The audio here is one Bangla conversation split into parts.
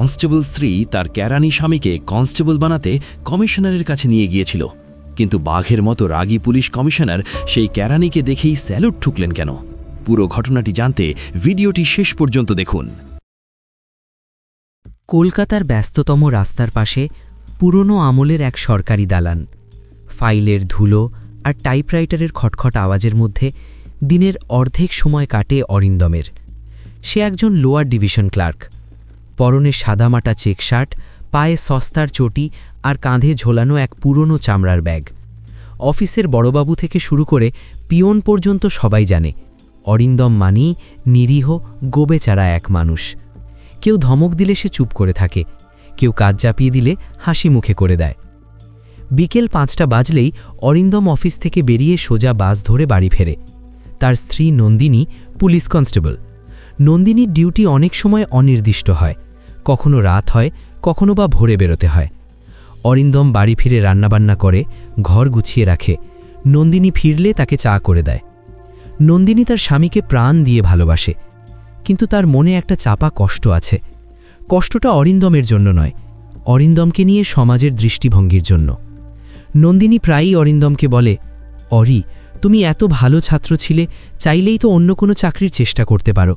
কনস্টেবল স্ত্রী তার ক্যারানি স্বামীকে কনস্টেবল বানাতে কমিশনারের কাছে নিয়ে গিয়েছিল। কিন্তু বাঘের মতো রাগী পুলিশ কমিশনার সেই ক্যারানিকে দেখেই স্যালুট ঠুকলেন কেন? পুরো ঘটনাটি জানতে ভিডিওটি শেষ পর্যন্ত দেখুন। কলকাতার ব্যস্ততম রাস্তার পাশে পুরনো আমলের এক সরকারি দালান। ফাইলের ধুলো আর টাইপরাইটারের খটখট আওয়াজের মধ্যে দিনের অর্ধেক সময় কাটে অরিন্দমের। সে একজন লোয়ার ডিভিশন ক্লার্ক। পরনে সাদামাটা চেক শার্ট, পায়ে সস্তার চটি আর কাঁধে ঝোলানো এক পুরনো চামড়ার ব্যাগ। অফিসের বড়বাবু থেকে শুরু করে পিয়ন পর্যন্ত সবাই জানে, অরিন্দম মানি, নিরীহ, গোবেচারা এক মানুষ। কেউ ধমক দিলে সে চুপ করে থাকে, কেউ কাজ চাপিয়ে দিলে হাসি মুখে করে দেয়। বিকেল পাঁচটা বাজলেই অরিন্দম অফিস থেকে বেরিয়ে সোজা বাস ধরে বাড়ি ফেরে। তার স্ত্রী নন্দিনী পুলিশ কনস্টেবল। নন্দিনীর ডিউটি অনেক সময় অনির্দিষ্ট হয়। কখনো রাত হয়, কখনো বা ভোরে বেরোতে হয়। অরিন্দম বাড়ি ফিরে রান্নাবান্না করে, ঘর গুছিয়ে রাখে। নন্দিনী ফিরলে তাকে চা করে দেয়। নন্দিনী তার স্বামীকে প্রাণ দিয়ে ভালোবাসে। কিন্তু তার মনে একটা চাপা কষ্ট আছে। কষ্টটা অরিন্দমের জন্য নয়, অরিন্দমকে নিয়ে সমাজের দৃষ্টিভঙ্গির জন্য। নন্দিনী প্রায়ই অরিন্দমকে বলে, অরি, তুমি এত ভালো ছাত্র ছিলে, চাইলেই তো অন্য কোনো চাকরির চেষ্টা করতে পারো।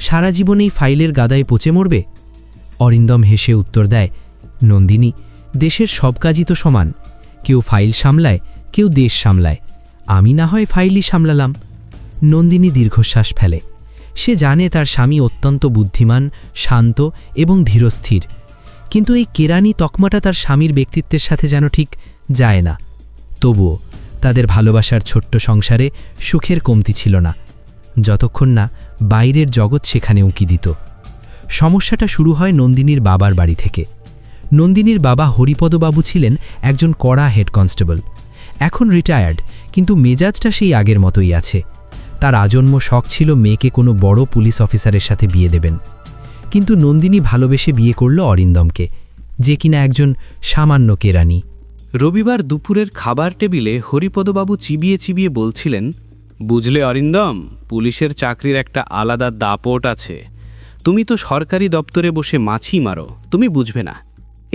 সারা জীবনেই ফাইলের গাদায় পচে মরবে? অরিন্দম হেসে উত্তর দেয়, নন্দিনী, দেশের সব কাজই তো সমান। কেউ ফাইল সামলায়, কেউ দেশ সামলায়। আমি না হয় ফাইলই সামলালাম। নন্দিনী দীর্ঘশ্বাস ফেলে। সে জানে তার স্বামী অত্যন্ত বুদ্ধিমান, শান্ত এবং ধীরস্থির। কিন্তু এই কেরানি তকমাটা তার স্বামীর ব্যক্তিত্বের সাথে যেন ঠিক যায় না। তবুও তাদের ভালোবাসার ছোট্ট সংসারে সুখের কমতি ছিল না। যতক্ষণ না বাইরের জগৎ সেখানে উঁকি দিত। সমস্যাটা শুরু হয় নন্দিনীর বাবার বাড়ি থেকে। নন্দিনীর বাবা হরিপদবাবু ছিলেন একজন কড়া হেড কনস্টেবল। এখন রিটায়ার্ড কিন্তু মেজাজটা সেই আগের মতোই আছে। তার আজন্ম শখ ছিল মেয়েকে কোনো বড় পুলিশ অফিসারের সাথে বিয়ে দেবেন। কিন্তু নন্দিনী ভালোবেসে বিয়ে করল অরিন্দমকে, যে কিনা একজন সামান্য কেরানি। রবিবার দুপুরের খাবার টেবিলে হরিপদবাবু চিবিয়ে চিবিয়ে বলছিলেন, বুঝলে অরিন্দম, পুলিশের চাকরির একটা আলাদা দাপট আছে। তুমি তো সরকারি দপ্তরে বসে মাছি মারো, তুমি বুঝবে না।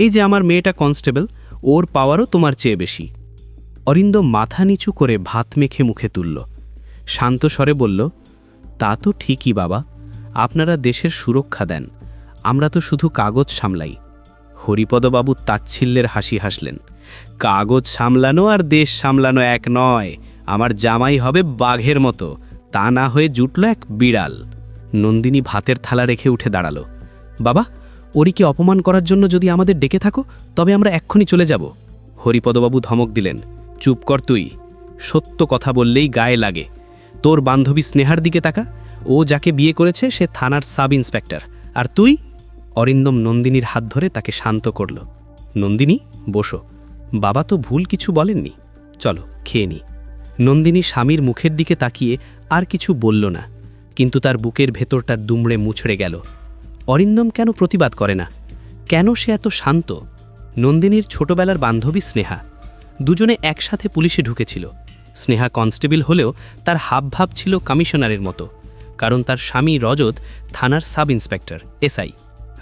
এই যে আমার মেয়েটা কনস্টেবল, ওর পাওয়ারও তোমার চেয়ে বেশি। অরিন্দ মাথা নিচু করে ভাত মেখে মুখে তুলল। শান্ত স্বরে বলল, তা তো ঠিকই বাবা, আপনারা দেশের সুরক্ষা দেন, আমরা তো শুধু কাগজ সামলাই। হরিপদবাবু তাচ্ছিল্যের হাসি হাসলেন, কাগজ সামলানো আর দেশ সামলানো এক নয়, আমার জামাই হবে বাঘের মতো, তা না হয়ে জুটল এক বিড়াল। নন্দিনী ভাতের থালা রেখে উঠে দাঁড়াল। বাবা, ওরিকে অপমান করার জন্য যদি আমাদের ডেকে থাকো, তবে আমরা এক্ষুনি চলে যাব। হরিপদবাবু ধমক দিলেন, চুপ কর তুই। সত্য কথা বললেই গায়ে লাগে। তোর বান্ধবী স্নেহার দিকে তাকা। ও যাকে বিয়ে করেছে, সে থানার সাব ইন্সপেক্টর। আর তুই? অরিন্দম নন্দিনীর হাত ধরে তাকে শান্ত করল, নন্দিনী, বসো। বাবা তো ভুল কিছু বলেননি। চলো, খেয়ে নি। নন্দিনী স্বামীর মুখের দিকে তাকিয়ে আর কিছু বলল না। কিন্তু তার বুকের ভেতরটার দুমড়ে মুছড়ে গেল। অরিন্দম কেন প্রতিবাদ করে না? কেন সে এত শান্ত? নন্দিনীর ছোটবেলার বান্ধবী স্নেহা। দুজনে একসাথে পুলিশে ঢুকেছিল। স্নেহা কনস্টেবল হলেও তার হাবভাব ছিল কমিশনারের মতো। কারণ তার স্বামী রজত থানার সাব ইন্সপেক্টর এসআই।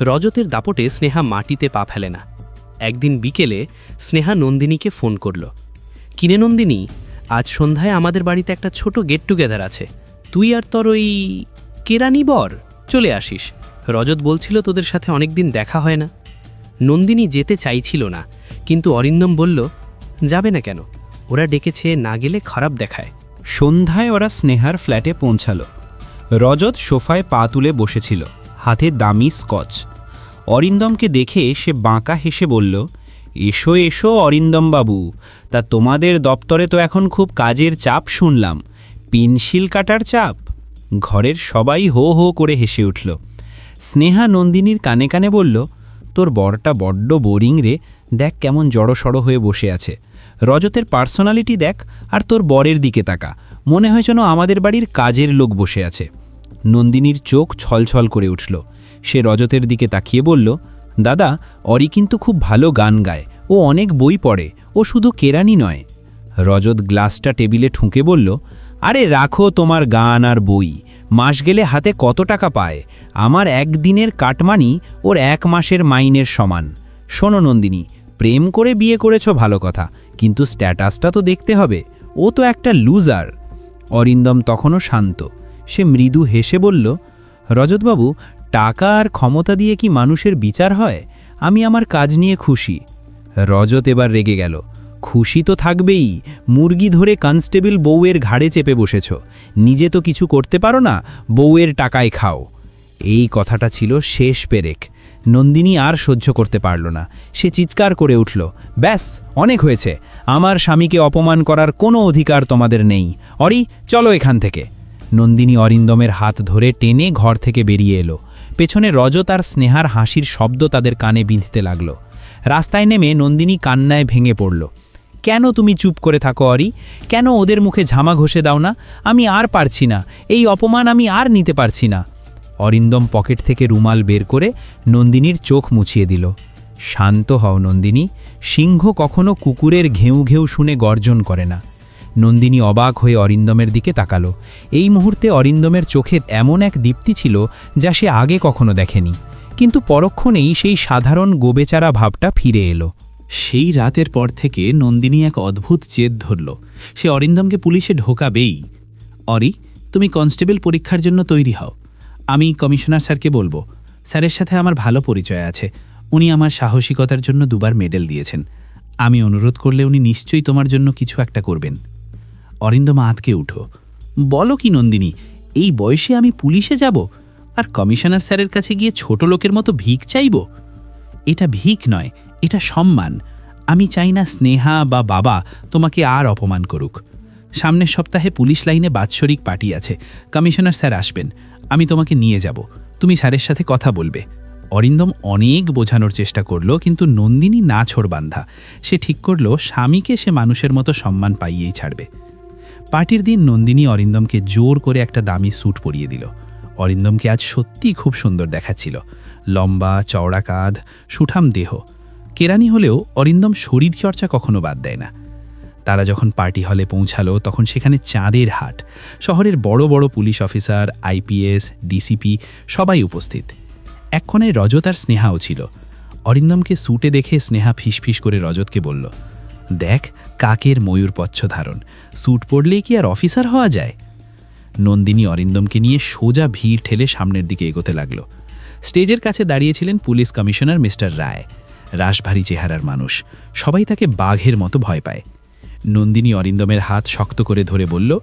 রজতের দাপটে স্নেহা মাটিতে পা ফেলে না। একদিন বিকেলে স্নেহা নন্দিনীকে ফোন করল। কিনে নন্দিনী, আজ সন্ধ্যায় আমাদের বাড়িতে একটা ছোট গেট টুগেদার আছে। তুই আর তোর ওই কেরানি বর, চলে আসিস। রজত বলছিল তোদের সাথে অনেকদিন দেখা হয় না। নন্দিনী যেতে চাইছিল না, কিন্তু অরিন্দম বলল, যাবে না কেন? ওরা ডেকেছে না গেলে খারাপ দেখায়। সন্ধ্যায় ওরা স্নেহার ফ্ল্যাটে পৌঁছালো। রজত সোফায় পা তুলে বসেছিল, হাতে দামি স্কচ। অরিন্দমকে দেখে সে বাঁকা হেসে বলল, এসো এসো অরিন্দম বাবু তা তোমাদের দপ্তরে তো এখন খুব কাজের চাপ শুনলাম। পিনশিল কাটার চাপ? ঘরের সবাই হো হো করে হেসে উঠল। স্নেহা নন্দিনীর কানে কানে বলল, তোর বরটা বড্ড বোরিং রে, দেখ কেমন জড়সড় হয়ে বসে আছে। রজতের পার্সোনালিটি দেখ আর তোর বরের দিকে তাকা। মনে হয় যেন আমাদের বাড়ির কাজের লোক বসে আছে। নন্দিনীর চোখ ছলছল করে উঠল। সে রজতের দিকে তাকিয়ে বলল, দাদা, অরি কিন্তু খুব ভালো গান গায়। ও অনেক বই পড়ে। ও শুধু কেরানি নয়। রজত গ্লাসটা টেবিলে ঠুঁকে বলল আরে রাখো তোমার গান আর বই। মাস গেলে হাতে কত টাকা পায়? আমার একদিনের কাটমানি ওর এক মাসের মাইনের সমান। শোনো নন্দিনী, প্রেম করে বিয়ে করেছ ভালো কথা, কিন্তু স্ট্যাটাসটা তো দেখতে হবে। ও তো একটা লুজার। অরিন্দম তখনও শান্ত। সে মৃদু হেসে বলল, রজতবাবু, টাকা আর ক্ষমতা দিয়ে কি মানুষের বিচার হয়? আমি আমার কাজ নিয়ে খুশি। রজত এবার রেগে গেল। খুশি তো থাকবেই। মুরগি ধরে কনস্টেবল বউয়ের ঘাড়ে চেপে বসেছ। নিজে তো কিছু করতে পারো না, বউয়ের টাকায় খাও। এই কথাটা ছিল শেষ পেরেক। নন্দিনী আর সহ্য করতে পারল না। সে চিৎকার করে উঠল, ব্যাস, অনেক হয়েছে। আমার স্বামীকে অপমান করার কোনো অধিকার তোমাদের নেই। অরি, চলো এখান থেকে। নন্দিনী অরিন্দমের হাত ধরে টেনে ঘর থেকে বেরিয়ে এলো। পেছনে রজত আর স্নেহার হাসির শব্দ তাদের কানে বিঁধতে লাগল। রাস্তায় নেমে নন্দিনী কান্নায় ভেঙে পড়ল। কেন তুমি চুপ করে থাকো, অরি? কেন ওদের মুখে ঝামা ঘষে দাও না? আমি আর পারছি না। এই অপমান আমি আর নিতে পারছি না। অরিন্দম পকেট থেকে রুমাল বের করে নন্দিনীর চোখ মুছিয়ে দিল। শান্ত হও নন্দিনী। সিংহ কখনো কুকুরের ঘেউ ঘেউ শুনে গর্জন করে না। নন্দিনী অবাক হয়ে অরিন্দমের দিকে তাকালো। এই মুহূর্তে অরিন্দমের চোখে এমন এক দীপ্তি ছিল যা সে আগে কখনো দেখেনি। কিন্তু পরক্ষণেই সেই সাধারণ গোবেচারা ভাবটা ফিরে এলো। সেই রাতের পর থেকে নন্দিনী এক অদ্ভুত জেদ ধরল। সে অরিন্দমকে পুলিশে ঢোকাবেই। অরি, তুমি কনস্টেবল পরীক্ষার জন্য তৈরি হও। আমি কমিশনার স্যারকে বলব। স্যারের সাথে আমার ভালো পরিচয় আছে। উনি আমার সাহসিকতার জন্য দুবার মেডেল দিয়েছেন। আমি অনুরোধ করলে উনি নিশ্চয়ই তোমার জন্য কিছু একটা করবেন। অরিন্দম আঁতকে উঠো। বলো কি নন্দিনী, এই বয়সে আমি পুলিশে যাব? আর কমিশনার স্যারের কাছে গিয়ে ছোট লোকের মতো ভিক চাইব? এটা ভিক নয় এটা সম্মান। আমি চাই না স্নেহা বা বাবা তোমাকে আর অপমান করুক। সামনের সপ্তাহে পুলিশ লাইনে বাৎসরিক পার্টি আছে। কমিশনার স্যার আসবেন। আমি তোমাকে নিয়ে যাব। তুমি স্যারের সাথে কথা বলবে। অরিন্দম অনেক বোঝানোর চেষ্টা করল কিন্তু নন্দিনী না ছোড় বান্ধা। সে ঠিক করল স্বামীকে সে মানুষের মতো সম্মান পাইয়েই ছাড়বে। পার্টির দিন নন্দিনী অরিন্দমকে জোর করে একটা দামি স্যুট পরিয়ে দিল। অরিন্দমকে আজ সত্যিই খুব সুন্দর দেখাচ্ছিল। লম্বা, চওড়া কাঁধ, সুঠাম দেহ। কেরানি হলেও অরিন্দম শরীরচর্চা কখনো বাদ দেয় না। তারা যখন পার্টি হলে পৌঁছালো, তখন সেখানে চাঁদের হাট, শহরের বড় বড় পুলিশ অফিসার আইপিএস ডিসিপি সবাই উপস্থিত। এক্ষণে রজত আর স্নেহাও ছিল। অরিন্দমকে স্যুটে দেখে স্নেহা ফিসফিস করে রজতকে বলল, দেখ, কাকের ময়ূর পচ্ছ ধারণ। স্যুট পরলেই কি আর অফিসার হওয়া যায়? নন্দিনী অরিন্দমকে নিয়ে সোজা ভিড় ঠেলে সামনের দিকে এগোতে লাগল। স্টেজের কাছে দাঁড়িয়েছিলেন পুলিশ কমিশনার মিস্টার রায়। রাশভারী চেহারার মানুষ। সবাই তাকে বাঘের মতো ভয় পায়। নন্দিনী অরিন্দমের হাত শক্ত করে ধরে বলল,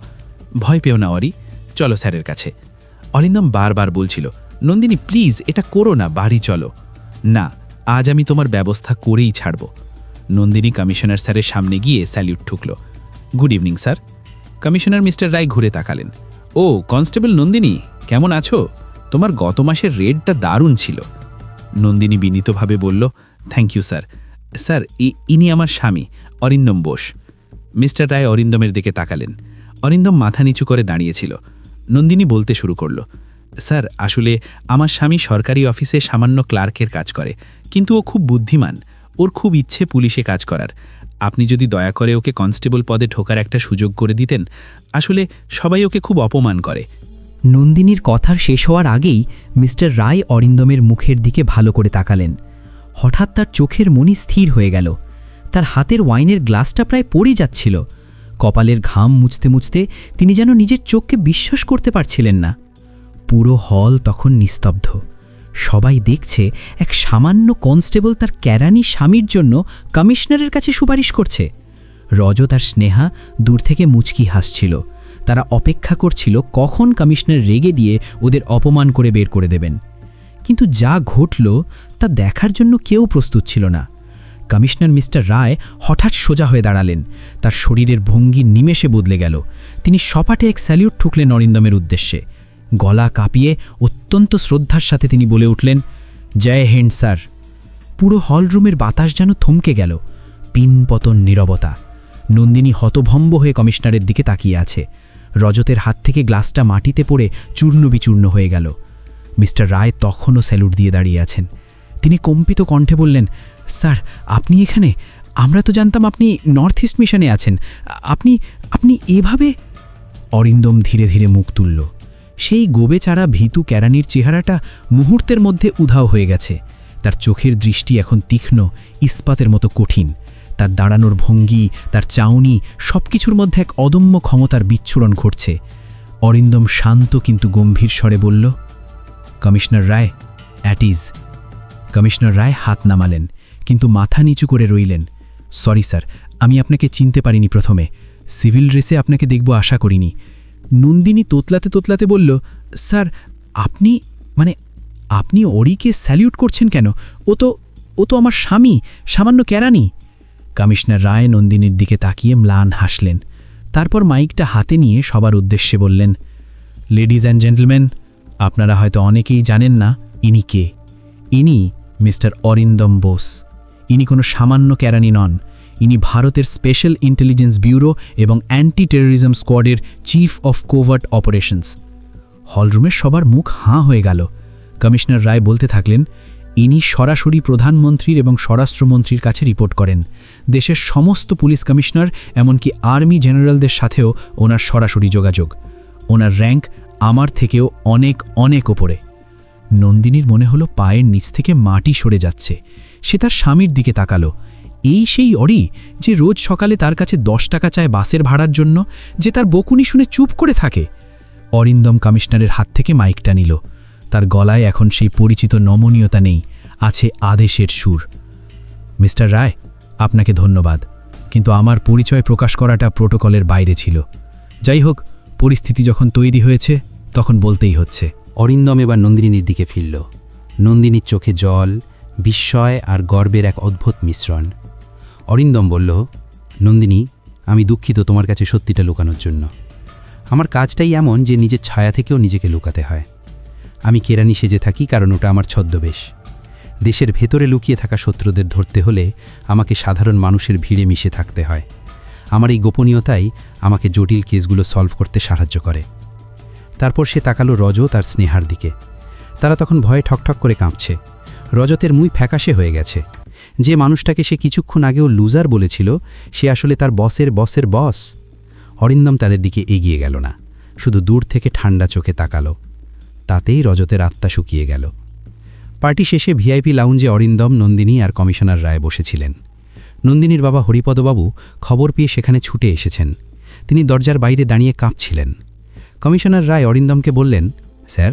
ভয় পেও না অরি, চলো স্যারের কাছে। অরিন্দম বারবার বলছিল, নন্দিনী, প্লিজ, এটা করো না, বাড়ি চলো। না, আজ আমি তোমার ব্যবস্থা করেই ছাড়ব। নন্দিনী কমিশনার স্যারের সামনে গিয়ে salute ঠুকল, good evening, sir. Commissioner mister Roy ঘুরে তাকালেন, ও, কনস্টেবল নন্দিনী, কেমন আছো? তোমার গত মাসের রেডটা দারুণ ছিল। নন্দিনী বিনীতভাবে বলল থ্যাংক ইউ স্যার স্যার ইনি আমার স্বামী, অরিন্দম বোস। মিস্টার রায় অরিন্দমের দিকে তাকালেন। অরিন্দম মাথা নিচু করে দাঁড়িয়েছিল। নন্দিনী বলতে শুরু করল স্যার আসলে আমার স্বামী সরকারি অফিসে সামান্য ক্লার্কের কাজ করে, কিন্তু ও খুব বুদ্ধিমান। ওর খুব ইচ্ছে পুলিশে কাজ করার। আপনি যদি দয়া করে ওকে কনস্টেবল পদে ঢোকার একটা সুযোগ করে দিতেন, আসলে সবাই ওকে খুব অপমান করে। নন্দিনীর কথার শেষ হওয়ার আগেই মিস্টার রায় অরিন্দমের মুখের দিকে ভালো করে তাকালেন। হঠাৎ তার চোখের মনি স্থির হয়ে গেল। তার হাতের ওয়াইনের গ্লাসটা প্রায় পড়ে যাচ্ছিল। কপালের ঘাম মুছতে মুছতে তিনি যেন নিজের চোখকে বিশ্বাস করতে পারছিলেন না। পুরো হল তখন নিস্তব্ধ। সবাই দেখছে এক সামান্য কনস্টেবল তার ক্যারানি স্বামীর জন্য কমিশনারের কাছে সুপারিশ করছে। রজত আর স্নেহা দূর থেকে মুচকি হাসছিল। তারা অপেক্ষা করছিল কখন কমিশনার রেগে দিয়ে ওদের অপমান করে বের করে দেবেন। কিন্তু যা ঘটল তা দেখার জন্য কেউ প্রস্তুত ছিল না। কমিশনার মিস্টার রায় হঠাৎ সোজা হয়ে দাঁড়ালেন। তার শরীরের ভঙ্গি নিমেষে বদলে গেল। তিনি সপাটে এক স্যালিউট ঠুকলেন অরিন্দমের উদ্দেশ্যে। গলা কাঁপিয়ে অত্যন্ত শ্রদ্ধার সাথে তিনি বলে উঠলেন, জয় হিন্দ স্যার। পুরো হলরুমের বাতাস যেন থমকে গেল। পিনপতন নীরবতা। নন্দিনী হতভম্ব হয়ে কমিশনারের দিকে তাকিয়ে আছে। রজতের হাত থেকে গ্লাসটা মাটিতে পড়ে চূর্ণ বিচূর্ণ হয়ে গেল। মিস্টার রায় তখনও স্যালুট দিয়ে দাঁড়িয়ে আছেন। তিনি কম্পিত কণ্ঠে বললেন, স্যার, আপনি এখানে? আমরা তো জানতাম আপনি নর্থ ইস্ট মিশনে আছেন। আপনি আপনি এভাবে? অরিন্দম ধীরে ধীরে মুখ তুলল। সেই গোবে গোবেচারা ভীতু কেরানির চেহারাটা মুহূর্তের মধ্যে উধাও হয়ে গেছে। তার চোখের দৃষ্টি এখন তীক্ষ্ণ, ইস্পাতের মতো কঠিন। তার দাঁড়ানোর ভঙ্গি, তার চাউনি সব কিছুর মধ্যে এক অদম্য ক্ষমতার বিচ্ছুরণ ঘটছে। অরিন্দম শান্ত কিন্তু গম্ভীর স্বরে বলল, commissioner Roy at ease commissioner Roy হাত নামালেন, কিন্তু মাথা নিচু করে রইলেন। সরি স্যার, আমি আপনাকে চিনতে পারিনি প্রথমে। সিভিল ড্রেসে আপনাকে দেখব আশা করিনি। নন্দিনী তোতলাতে তোতলাতে বলল, স্যার, আপনি মানে আপনি অরিকে স্যালিউট করছেন কেন? ও তো ও তো আমার স্বামী, সামান্য কেরানি। কমিশনার রায় নন্দিনীর দিকে তাকিয়ে ম্লান হাসলেন। তারপর মাইকটা হাতে নিয়ে সবার উদ্দেশ্যে বললেন, লেডিজ অ্যান্ড জেন্টলম্যান, আপনারা হয়তো অনেকেই জানেন না ইনি কে। ইনি মিস্টার অরিন্দম বোস। ইনি কোনো সামান্য কেরানি নন। ইনি ভারতের স্পেশাল ইন্টেলিজেন্স ব্যুরো এবং অ্যান্টি টেরোরিজম স্কোয়াডের চিফ অফ কোভার্ট অপারেশনস। হলরুমের সবার মুখ হাঁ হয়ে গেল। কমিশনার রায় বলতে থাকলেন ইনি সরাসরি প্রধানমন্ত্রীর এবং স্বরাষ্ট্রমন্ত্রীর কাছে রিপোর্ট করেন। দেশের সমস্ত পুলিশ কমিশনার, এমনকি আর্মি জেনারেলদের সাথেও ওনার সরাসরি যোগাযোগ। ওনার র্যাঙ্ক আমার থেকেও অনেক অনেক ওপরে। নন্দিনীর মনে হলো পায়ের নিচ থেকে মাটি সরে যাচ্ছে। সে তার স্বামীর দিকে তাকালো। এই সেই অরি যে রোজ সকালে তার কাছে দশ টাকা চায় বাসের ভাড়ার জন্য, যে তার বকুনি শুনে চুপ করে থাকে। অরিন্দম কমিশনারের হাত থেকে মাইকটা নিল। তার গলায় এখন সেই পরিচিত নমনীয়তা নেই, আছে আদেশের সুর। মিস্টার রায়, আপনাকে ধন্যবাদ, কিন্তু আমার পরিচয় প্রকাশ করাটা প্রোটোকলের বাইরে ছিল। যাই হোক, পরিস্থিতি যখন তৈরি হয়েছে, তখন বলতেই হচ্ছে। অরিন্দম এবার নন্দিনীর দিকে ফিরল। নন্দিনীর চোখে জল, বিস্ময় আর গর্বের এক অদ্ভুত মিশ্রণ। অরিন্দম বলল, নন্দিনী, আমি দুঃখিত তোমার কাছে সত্যিটা লুকানোর জন্য। আমার কাজটাই এমন যে নিজের ছায়া থেকেও নিজেকে লুকাতে হয়। আমি কেরানি সেজে থাকি কারণ ওটা আমার ছদ্মবেশ। দেশের ভেতরে লুকিয়ে থাকা শত্রুদের ধরতে হলে আমাকে সাধারণ মানুষের ভিড়ে মিশে থাকতে হয়। আমার এই গোপনীয়তাই আমাকে জটিল কেসগুলো সলভ করতে সাহায্য করে। তারপর সে তাকালো রজত আর স্নেহার দিকে। তারা তখন ভয়ে ঠকঠক করে কাঁপছে। রজতের মুই ফ্যাকাশে হয়ে গেছে। যে মানুষটাকে সে কিছুক্ষণ আগেও লুজার বলেছিল, সে আসলে তার বসের বসের বস অরিন্দম তাদের দিকে এগিয়ে গেল না। শুধু দূর থেকে ঠান্ডা চোখে তাকালো। তাতেই রজতের আত্মা শুকিয়ে গেল। পার্টি শেষে ভিআইপি লাউঞ্জে অরিন্দম, নন্দিনী আর কমিশনার রায় বসেছিলেন। নন্দিনীর বাবা হরিপদবাবু খবর পেয়ে সেখানে ছুটে এসেছেন। তিনি দরজার বাইরে দাঁড়িয়ে কাঁপছিলেন। কমিশনার রায় অরিন্দমকে বললেন, স্যার,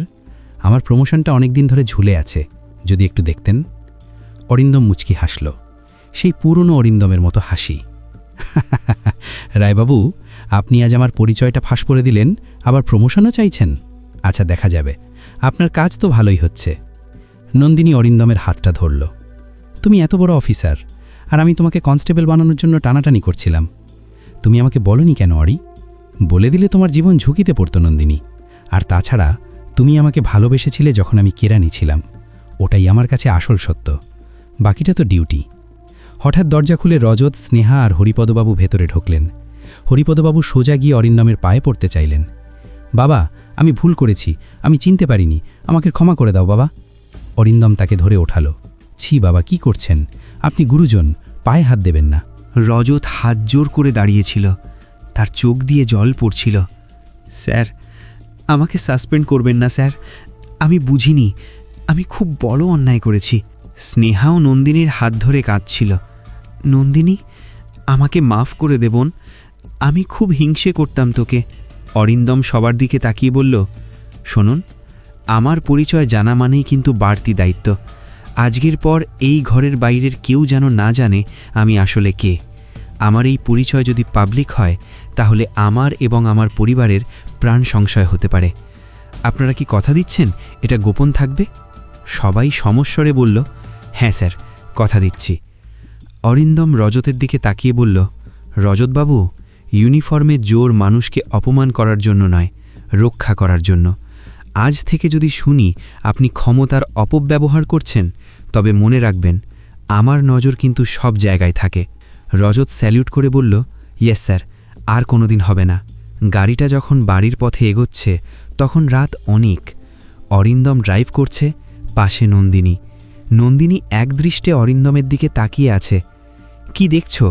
আমার প্রমোশনটা অনেক দিন ধরে ঝুলে আছে, যদি একটু দেখতেন? অরিন্দম মুচকি হাসল। সেই পুরনো অরিন্দমের মতো হাসি। রায়বাবু, আপনি আজ আমার পরিচয়টা ফাঁস করে দিলেন, আবার প্রমোশনও চাইছেন? আচ্ছা দেখা যাবে। আপনার কাজ তো ভালোই হচ্ছে। নন্দিনী অরিন্দমের হাতটা ধরল। তুমি এত বড় অফিসার, আর আমি তোমাকে কনস্টেবল বানানোর জন্য টানাটানি করছিলাম। তুমি আমাকে বলনি কেন, অরি? বলে দিলে তোমার জীবন ঝুঁকিতে পড়ত, নন্দিনী। আর তাছাড়া, তুমি আমাকে ভালোবেসেছিলে যখন আমি কেরানি ছিলাম। ওটাই আমার কাছে আসল সত্য। বাকিটা তো ডিউটি। হঠাৎ দরজা খুলে রজত, স্নেহা আর হরিপদবাবু ভেতরে ঢুকলেন। হরিপদবাবু সোজা গিয়ে অরিন্দমের পায়ে পড়তে চাইলেন। বাবা আমি ভুল করেছি, আমি চিনতে পারিনি, আমাকে ক্ষমা করে দাও বাবা। অরিন্দম তাকে ধরে ওঠালো। ছি বাবা, কি করছেন? আপনি গুরুজন, পায়ে হাত দেবেন না। রজত হাত জোর করে দাঁড়িয়েছিল। তার চোখ দিয়ে জল পড়ছিল। স্যার, আমাকে সাসপেন্ড করবেন না, স্যার। আমি বুঝিনি। আমি খুব বড় অন্যায় করেছি। স্নেহা ও নন্দিনীর হাত ধরে কাঁদছিল। নন্দিনী, আমাকে মাফ করে দেবন আমি খুব হিংসে করতাম তোকে। অরিন্দম সবার দিকে তাকিয়ে বলল, শুনুন, আমার পরিচয় জানা মানেই কিন্তু বাড়তি দায়িত্ব। আজকের পর এই ঘরের বাইরের কেউ যেন না জানে আমি আসলে কে। আমার এই পরিচয় যদি পাবলিক হয়, তাহলে আমার এবং আমার পরিবারের প্রাণ সংশয় হতে পারে। আপনারা কি কথা দিচ্ছেন? এটা গোপন থাকবে? সবাই সমস্বরে বলল হ্যাঁ স্যার, কথা দিচ্ছি। অরিন্দম রজতের দিকে তাকিয়ে বলল, রজতবাবু ইউনিফর্মে জোর মানুষকে অপমান করার জন্য নয়, রক্ষা করার জন্য। আজ থেকে যদি শুনি আপনি ক্ষমতার অপব্যবহার করছেন, তবে মনে রাখবেন, আমার নজর কিন্তু সব জায়গায় থাকে। রজত স্যালিউট করে বলল, ইয়েস স্যার, আর কোনোদিন হবে না। গাড়িটা যখন বাড়ির পথে এগোচ্ছে, তখন রাত অনেক। অরিন্দম ড্রাইভ করছে পাশে নন্দিনী। নন্দিনী একদৃষ্টে অরিন্দমের দিকে তাকিয়ে আছে। কি দেখছ?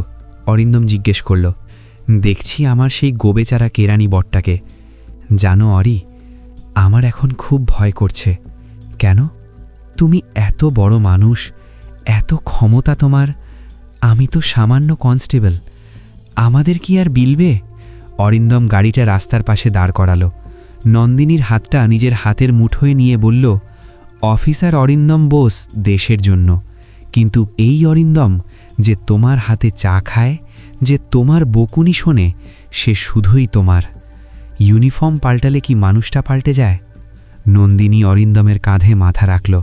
অরিন্দম জিজ্ঞেস করল। দেখছি আমার সেই গোবেচারা কেরানি বটটাকে। জানো, অরি, আমার এখন খুব ভয় করছে। কেন? তুমি এত বড় মানুষ, এত ক্ষমতা তোমার, আমি তো সামান্য কনস্টেবল। আমাদের কি আর বিলবে? অরিন্দম গাড়িটা রাস্তার পাশে দাঁড় করালো। নন্দিনীর হাতটা নিজের হাতের মুঠোয় নিয়ে বলল, অফিসার অরিন্দম বোস দেশের জন্য। কিন্তু এই অরিন্দম যে তোমার হাতে চা খায় যে তোমার বকুনি শোনে, সে শুধুই তোমার। ইউনিফর্ম পাল্টালে কি মানুষটা পাল্টে যায়? নন্দিনী অরিন্দমের কাঁধে মাথা রাখল।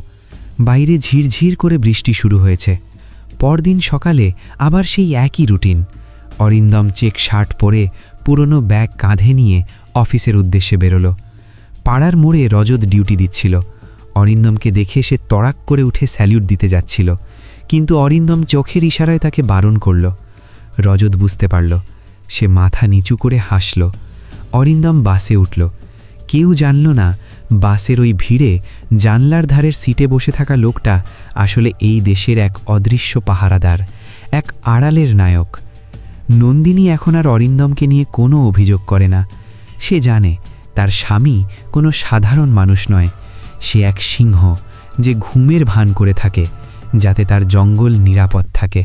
বাইরে ঝিরঝির করে বৃষ্টি শুরু হয়েছে। পরদিন সকালে আবার সেই একই রুটিন। অরিন্দম চেক শার্ট পরে পুরনো ব্যাগ কাঁধে নিয়ে অফিসের উদ্দেশ্যে বেরোল। পাড়ার মোড়ে রজত ডিউটি দিচ্ছিল। অরিন্দমকে দেখে সে তড়াক করে উঠে স্যালিউট দিতে যাচ্ছিল। কিন্তু অরিন্দম চোখের ইশারায় তাকে বারণ করল। রজত বুঝতে পারল। সে মাথা নিচু করে হাসল। অরিন্দম বাসে উঠল। কেউ জানল না বাসের ওই ভিড়ে জানলার ধারের সিটে বসে থাকা লোকটা আসলে এই দেশের এক অদৃশ্য পাহারাদার, এক আড়ালের নায়ক। নন্দিনী এখন আর অরিন্দমকে নিয়ে কোনো অভিযোগ করে না। সে জানে তার স্বামী কোনো সাধারণ মানুষ নয়। সে এক সিংহ যে ঘুমের ভান করে থাকে, যাতে তার জঙ্গল নিরাপদ থাকে।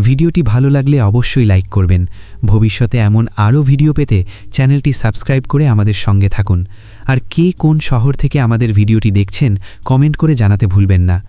ভিডিওটি ভালো লাগলে অবশ্যই লাইক করবেন। ভবিষ্যতে এমন আরও ভিডিও পেতে চ্যানেলটি সাবস্ক্রাইব করে আমাদের সঙ্গে থাকুন। আর কে কোন শহর থেকে আমাদের ভিডিওটি দেখছেন, কমেন্ট করে জানাতে ভুলবেন না।